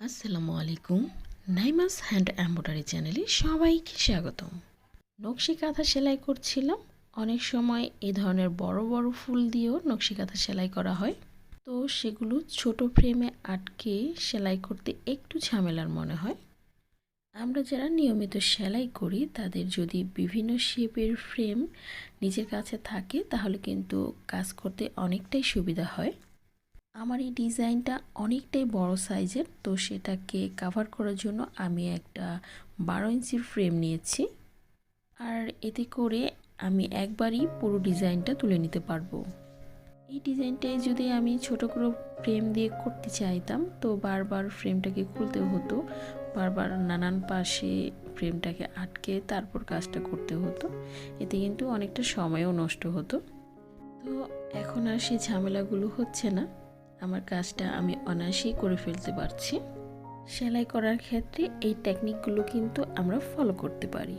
আসসালামু আলাইকুম। নাইমাস hand embroidery চ্যানেলে সবাইকে স্বাগতম। নকশি কাঁথা সেলাই করছিলাম। অনেক সময় এ ধরনের বড় বড় ফুল দিয়েও নকশি কাঁথা সেলাই করা হয়। তো সেগুলো ছোট ফ্রেমে আটকে সেলাই করতে একটু ঝামেলার মনে হয়। আমরা যারা নিয়মিত সেলাই করি, তাদের যদি বিভিন্ন শেপের ফ্রেম নিজের কাছে থাকে, তাহলে কিন্তু কাজ করতে অনেকটাই সুবিধা হয়। আমার এই ডিজাইনটা অনেকটাই বড় সাইজের, তো সেটাকে কাভার করার জন্য আমি একটা বারো ইঞ্চির ফ্রেম নিয়েছি। আর এতে করে আমি একবারই পুরো ডিজাইনটা তুলে নিতে পারব। এই ডিজাইনটাই যদি আমি ছোট করে ফ্রেম দিয়ে করতে চাইতাম, তো বারবার ফ্রেমটাকে খুলতে হতো, বারবার নানান পাশে ফ্রেমটাকে আটকে তারপর কাজটা করতে হতো। এতে কিন্তু অনেকটা সময়ও নষ্ট হতো। তো এখন আর সেই ঝামেলাগুলো হচ্ছে না। আমার কাজটা আমি অনায়াসেই করে ফেলতে পারছি। সেলাই করার ক্ষেত্রে এই টেকনিকগুলো কিন্তু আমরা ফলো করতে পারি।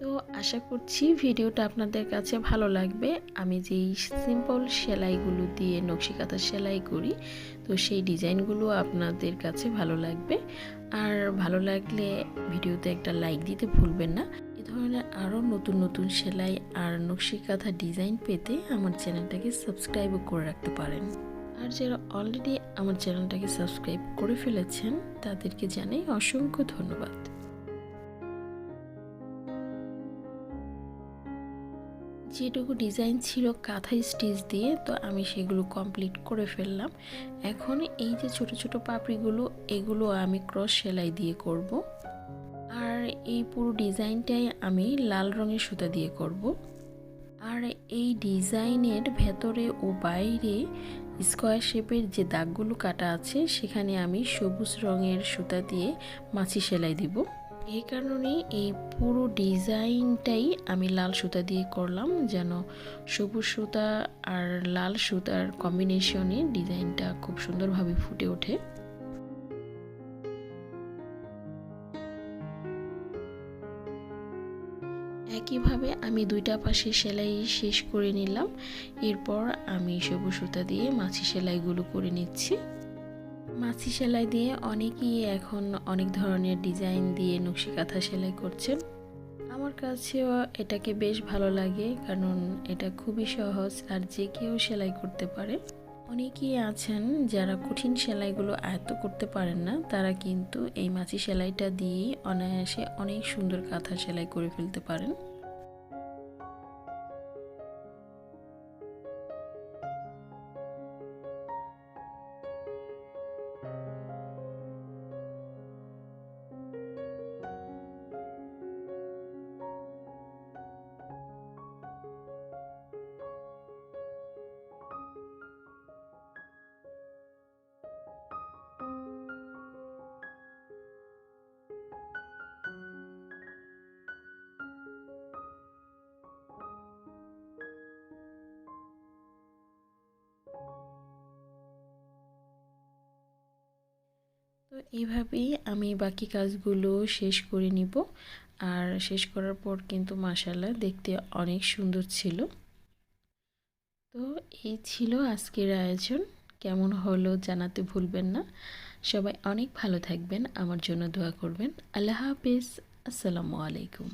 তো আশা করছি ভিডিওটা আপনাদের কাছে ভালো লাগবে। আমি যেই সিম্পল সেলাইগুলো দিয়ে নকশিকাতা সেলাই করি, তো সেই ডিজাইনগুলো আপনাদের কাছে ভালো লাগবে। আর ভালো লাগলে ভিডিওতে একটা লাইক দিতে ভুলবেন না। এ ধরনের আরও নতুন নতুন সেলাই আর নকশিকাথা ডিজাইন পেতে আমার চ্যানেলটাকে সাবস্ক্রাইবও করে রাখতে পারেন। আর যারা অলরেডি আমার চ্যানেলটাকে সাবস্ক্রাইব করে ফেলেছেন, তাদেরকে জানাই অসংখ্য ধন্যবাদ। যেটুকু ডিজাইন ছিল কাঁথা স্টিচ দিয়ে, তো আমি সেগুলো কমপ্লিট করে ফেললাম। এখন এই যে ছোট ছোট পাপড়িগুলো, এগুলো আমি ক্রস সেলাই দিয়ে করব। আর এই পুরো ডিজাইনটাই আমি লাল রঙের সুতা দিয়ে করব। আর এই ডিজাইনের ভেতরে ও বাইরে স্কোয়ার শেপের যে দাগগুলো কাটা আছে, সেখানে আমি সবুজ রঙের সুতা দিয়ে মাছি সেলাই দিব। এই কারণে এই পুরো ডিজাইনটাই আমি লাল সুতা দিয়ে করলাম, যেন সবুজ সুতা আর লাল সুতার কম্বিনেশনে ডিজাইনটা খুব সুন্দরভাবে ফুটে ওঠে। একইভাবে আমি দুইটা পাশে সেলাই শেষ করে নিলাম। এরপর আমি সবুজ সুতা দিয়ে মাছি সেলাইগুলো করে নিচ্ছি। মাছি সেলাই দিয়ে অনেকেই এখন অনেক ধরনের ডিজাইন দিয়ে নকশি কাঁথা সেলাই করছেন। আমার কাছেও এটাকে বেশ ভালো লাগে, কারণ এটা খুবই সহজ আর যে কেউ সেলাই করতে পারে। অনেকেই আছেন যারা কঠিন সেলাইগুলো আয়ত্ত করতে পারেন না। তারা কিন্তু এই মাছি সেলাইটা দিয়েই অনায়াসে অনেক সুন্দর কাঁথা সেলাই করে ফেলতে পারেন। তো এইভাবেই আমি বাকি কাজগুলো শেষ করে নিব। আর শেষ করার পর কিন্তু মাসাল্লাহ দেখতে অনেক সুন্দর ছিল। তো এই ছিল আজকের আয়োজন। কেমন হলো জানাতে ভুলবেন না। সবাই অনেক ভালো থাকবেন। আমার জন্য দোয়া করবেন। আল্লাহ হাফিজ। আসসালামু আলাইকুম।